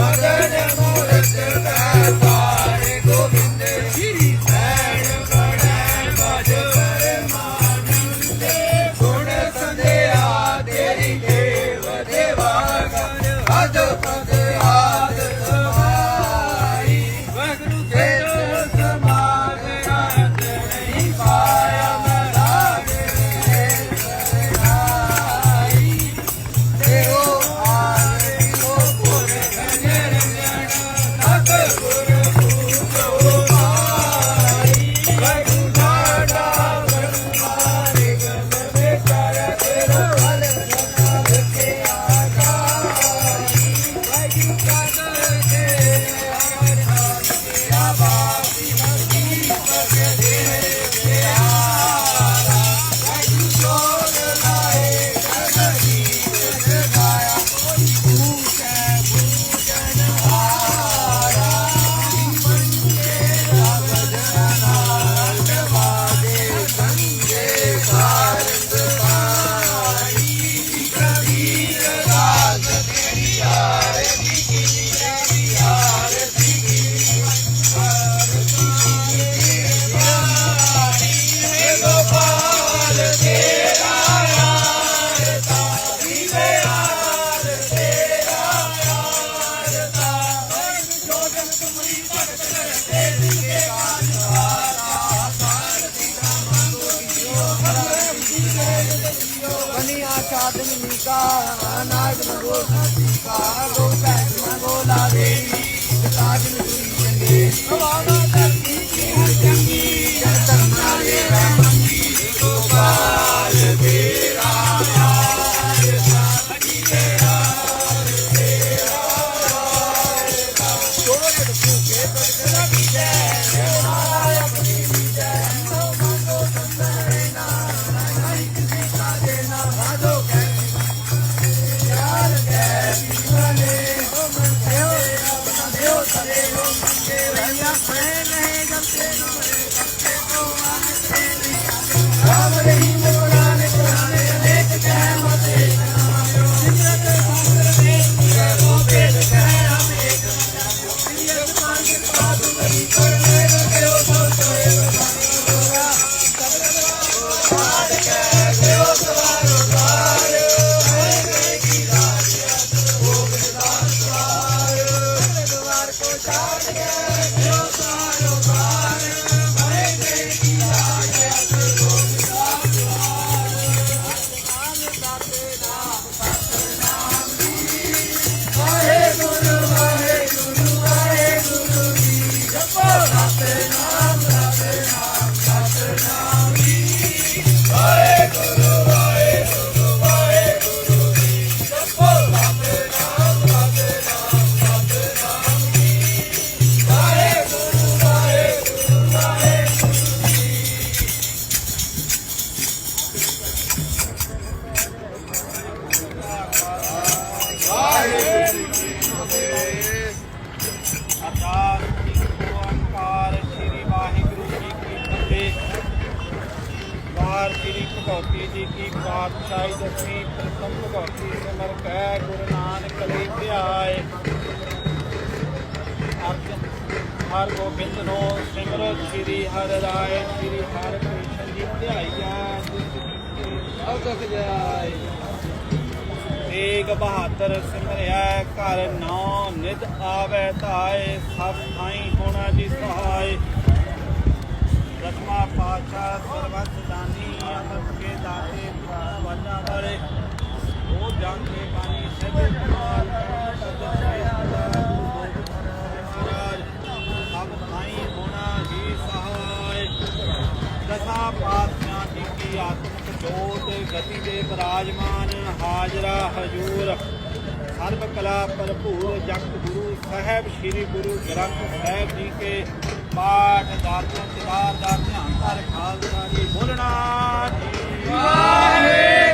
மகன மூலத்தில் आशा दिन का अनाज मंगो का गो पैस मंगो लावे काजल सुई चंगे ਹਰ ਗੋਬਿੰਦ ਨੋ ਸਿਮਰੋ, ਸ੍ਰੀ ਹਰਿ ਰਾਏ ਸ੍ਰੀ ਹਰਿ ਕ੍ਰਿਸ਼ਨ ਜੀ ਧਿਆਈਆ ਅਵਤਕ ਜਾਏ ਤੇਗ ਬਹਾਦਰ ਸਿਮਰਿਆ, ਘਰ ਨੌ ਨਿਧ ਆਵੇ ਧਾਏ, ਸਭ ਥਾਈ ਹੋਣਾ ਜੀ ਸਹਾਈ ਰਤਮਾ ਪਾਛਾ ਸਰਵਤ ਦਾਨੀ ਅਮਰ ਕੇ ਦਾਤੇ ਵਾਲਾ ਵਾਲੇ ਉਹ ਜਨ ਕੇ ਬਾਣੀ ਸਿਧ ਕਮਾਲ ਗਤੀ ਦੇ ਬਰਾਜਮਾਨ ਹਾਜ਼ਰਾ ਹਜੂਰ। ਸਰਬ ਕਲਾ ਭਰਪੂਰ ਜਗਤ ਗੁਰੂ ਸਾਹਿਬ, ਸ੍ਰੀ ਗੁਰੂ ਗ੍ਰੰਥ ਸਾਹਿਬ ਜੀ ਕੇ ਪਾਠ ਦਾਤਿਆਂ, ਚਿਤਾਰ ਦਾ ਧਿਆਨ ਧਰ ਖਾਲਸਾ ਜੀ ਬੋਲਣਾ ਜੀ। ਵਾਹਿਗੁਰੂ।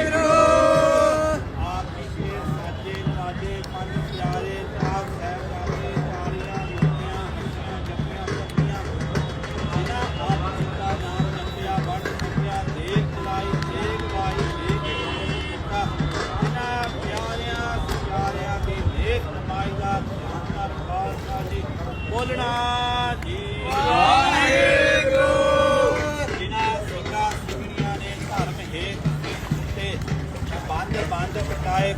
ਦੁੱਧ ਪਟਾਏ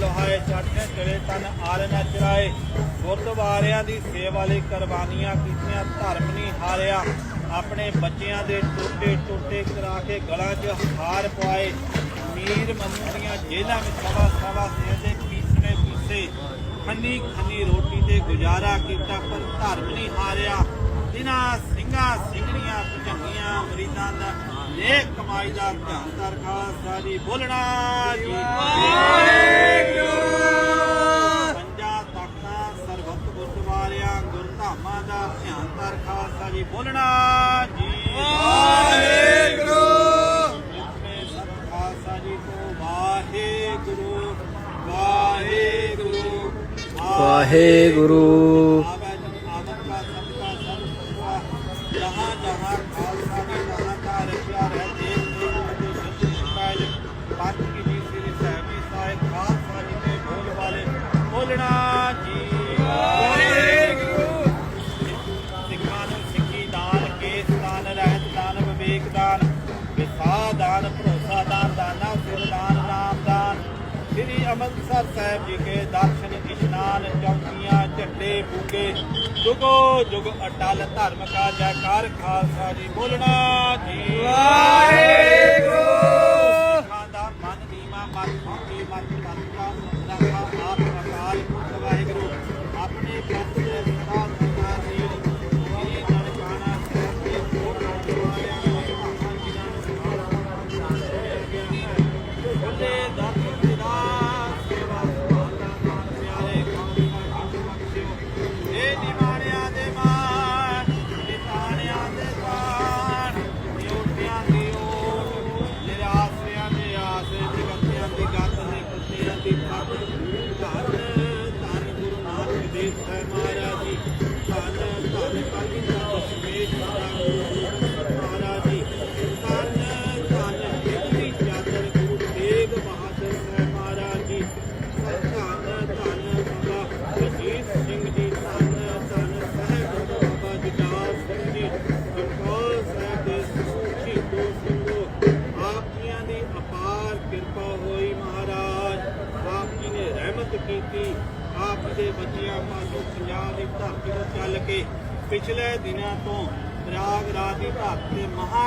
ਲੋਹਾਏ ਚੜਨੇ ਚਲੇ ਤਨ ਆਰ ਨਾ ਚਰਾਏ। ਗੁਰਦੁਆਰਿਆਂ ਦੀ ਸੇਵਾ ਲਈ ਕੁਰਬਾਨੀਆਂ ਕੀਤੀਆਂ, ਧਰਮ ਨਹੀਂ ਹਾਰਿਆ। ਆਪਣੇ ਬੱਚਿਆਂ ਦੇ ਟੋਟੇ ਟੋਟੇ ਕਰਾ ਕੇ ਗਲਾਂ 'ਚ ਹਾਰ ਪਵਾਏ। ਮੀਰ ਮੰਨੂ ਦੀਆਂ ਜੇਲਾਂ ਵਿੱਚ ਸਵਾ ਸਵਾ ਸਿਰ ਦੇ ਪੀਸਨੇ ਪੀਸੇ। ਖੰਨੀ ਖੰਨੀ ਰੋਟੀ ਤੇ ਗੁਜ਼ਾਰਾ ਕੀਤਾ, ਪਰ ਧਰਮ ਨਹੀਂ ਹਾਰਿਆ। ਇਹਨਾਂ ਸਿੰਘਾਂ ਸਿੰਘਣੀਆਂ ਭਜੰਗੀਆਂ ਮਰੀਦਾਂ ਦਾ ਇਹ ਕਮਾਈਦਾਰ ਧਿਆਨਦਾਰ ਖਾਲਸਾ ਜੀ ਬੋਲਣਾ ਜੀ। ਵਾਹਿਗੁਰੂ ਪੰਜਾ ਤਖਤਾ ਸਰਬੱਤ ਗੁਰਦੁਆਰਿਆਂ, ਗੁਰਧਾਮਾਂ ਦਾ ਧਿਆਨਦਾਰ ਖਾਲਸਾ ਜੀ ਬੋਲਣਾ ਜੀ। ਵਾਹਿਗੁਰੂ ਖਾਲਸਾ ਜੀ ਕੋ ਵਾਹਿਗੁਰੂ ਵਾਹਿਗੁਰੂ। ਵਾਹਿਗੁਰੂ। ਮੁਕਤਸਰ ਸਾਹਿਬ ਜੀ ਕੇ ਦਰਸ਼ਨ ਇਸ਼ਨਾਨ ਚੌਕੀਆਂ ਝੱਡੇ ਬੂਕੇ ਜੁਗੋ ਜੁਗ ਅਟਲ ਧਰਮ ਕਾ ਜੈਕਾਰ ਖਾਲਸਾ ਜੀ ਬੋਲਣਾ ਜੀ। ਵਾਹਿਗੁਰੂ। ਗੁਜਰਾਤੀ ਭਾਰਤ ਦੇ ਮਹਾ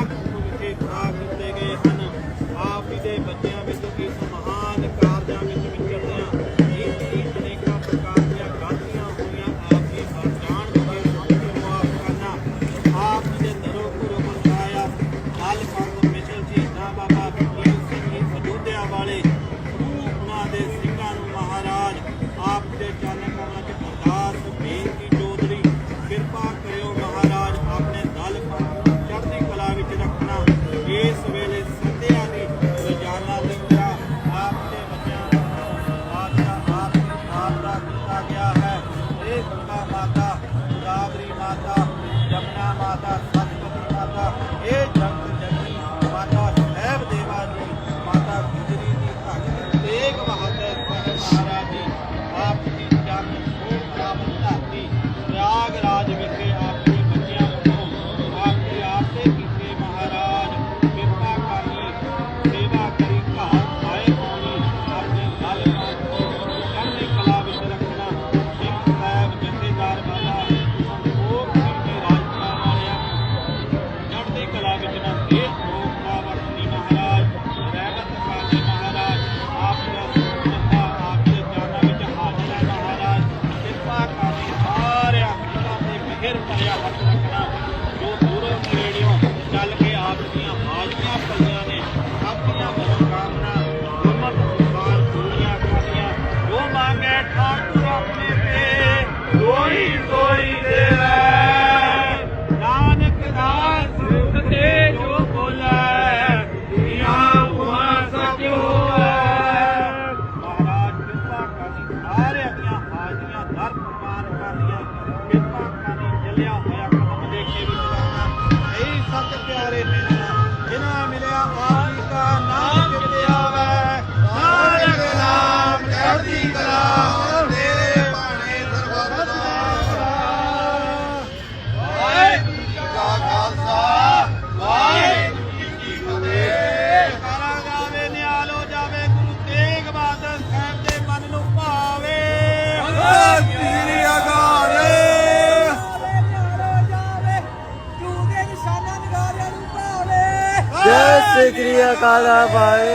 ਜੈ ਸ੍ਰੀ ਸ੍ਰੀ ਅਕਾਲ ਭਾਈ।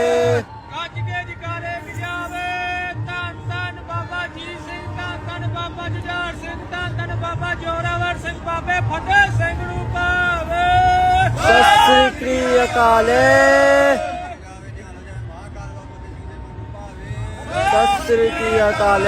ਰੱਜ ਕੇ ਜਕਾਰੇ ਮਿਲਾਵੇ। ਧੰਨ ਧੰਨ ਬਾਬਾ ਜੀ ਸਿੰਘ ਧੰਨ ਧੰਨ ਬਾਬਾ ਜੁਝਾਰ ਸਿੰਘ ਧੰਨ ਧੰਨ ਬਾਬਾ ਜੋਰਾਵਰ ਸਿੰਘ ਬਾਬੇ ਫਤਿਹ ਸਿੰਘ ਨੂੰ ਭਾਵੇ। ਸਤਿ ਸ੍ਰੀ ਸ੍ਰੀ ਅਕਾਲ ਸਤਿ ਸ੍ਰੀ ਸ੍ਰੀ ਅਕਾਲ